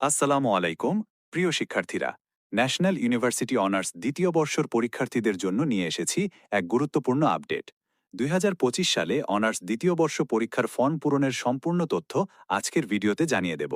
আসসালামু আলাইকুম, প্রিয় শিক্ষার্থীরা। ন্যাশনাল ইউনিভার্সিটি অনার্স দ্বিতীয় বর্ষর পরীক্ষার্থীদের জন্য নিয়ে এসেছি এক গুরুত্বপূর্ণ আপডেট। দুই হাজার পঁচিশ সালে অনার্স দ্বিতীয় বর্ষ পরীক্ষার ফর্ম পূরণের সম্পূর্ণ তথ্য আজকের ভিডিওতে জানিয়ে দেব।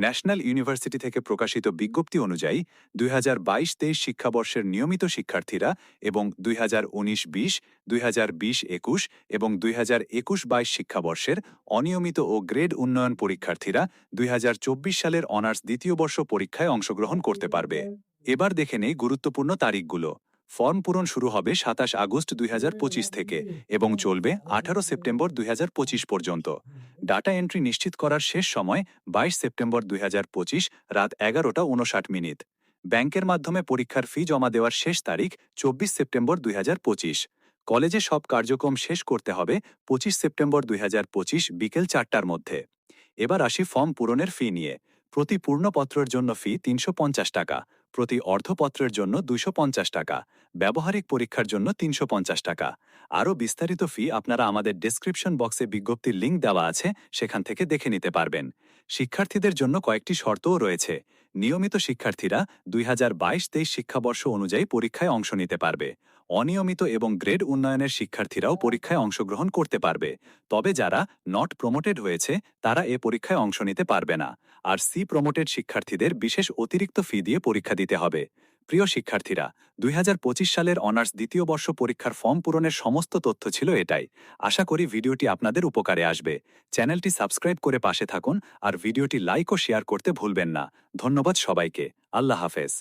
ন্যাশনাল ইউনিভার্সিটি থেকে প্রকাশিত বিজ্ঞপ্তি অনুযায়ী দুই হাজার বাইশ তেইশ শিক্ষাবর্ষের নিয়মিত শিক্ষার্থীরা এবং দুই হাজার উনিশ বিশ দুই হাজার বিশ একুশ এবং দুই হাজার একুশ বাইশ শিক্ষাবর্ষের অনিয়মিত ও গ্রেড উন্নয়ন পরীক্ষার্থীরা দুই হাজার চব্বিশ সালের অনার্স দ্বিতীয় বর্ষ পরীক্ষায় অংশগ্রহণ করতে পারবে। এবার দেখে নেই গুরুত্বপূর্ণ তারিখগুলো। ফর্ম পূরণ শুরু হবে সাতাশ আগস্ট দুই হাজার পঁচিশ থেকে এবং চলবে আঠারো সেপ্টেম্বর দুই হাজার পঁচিশ পর্যন্ত। ডাটা এন্ট্রি নিশ্চিত করার শেষ সময় বাইশ সেপ্টেম্বর দুই হাজার পঁচিশ রাত এগারোটা উনষাট মিনিট। ব্যাংকের মাধ্যমে পরীক্ষার ফি জমা দেওয়ার শেষ তারিখ চব্বিশ সেপ্টেম্বর দুই হাজার পঁচিশ। কলেজে সব কার্যক্রম শেষ করতে হবে পঁচিশ সেপ্টেম্বর দুই হাজার পঁচিশ বিকেল চারটার মধ্যে। এবার আসি ফর্ম পূরণের ফি নিয়ে। প্রতি পূর্ণপত্রের জন্য ফি তিনশো পঞ্চাশ টাকা, প্রতি অর্ধপত্রের জন্য দুশো টাকা, ব্যবহারিক পরীক্ষার জন্য তিনশো পঞ্চাশ টাকা। আরও বিস্তারিত ফি আপনারা আমাদের ডেসক্রিপশন বক্সে বিজ্ঞপ্তির লিঙ্ক দেওয়া আছে, সেখান থেকে দেখে নিতে পারবেন। শিক্ষার্থীদের জন্য কয়েকটি শর্তও রয়েছে। নিয়মিত শিক্ষার্থীরা দুই হাজার বাইশ তেইশ শিক্ষাবর্ষ অনুযায়ী পরীক্ষায় অংশ নিতে পারবে। অনিয়মিত এবং গ্রেড উন্নয়নের শিক্ষার্থীরাও পরীক্ষায় অংশগ্রহণ করতে পারবে। তবে যারা নট প্রমোটেড হয়েছে, তারা এ পরীক্ষায় অংশ নিতে পারবে না। আর সি প্রমোটেড শিক্ষার্থীদের বিশেষ অতিরিক্ত ফি দিয়ে পরীক্ষা দিতে হবে। প্রিয় শিক্ষার্থীরা, দুই হাজার পঁচিশ সালের অনার্স দ্বিতীয় বর্ষ পরীক্ষার ফর্ম পূরণের সমস্ত তথ্য ছিল এটাই। আশা করি ভিডিওটি আপনাদের উপকারে আসবে। চ্যানেলটি সাবস্ক্রাইব করে পাশে থাকুন আর ভিডিওটি লাইক ও শেয়ার করতে ভুলবেন না। ধন্যবাদ সবাইকে। আল্লাহ হাফেজ।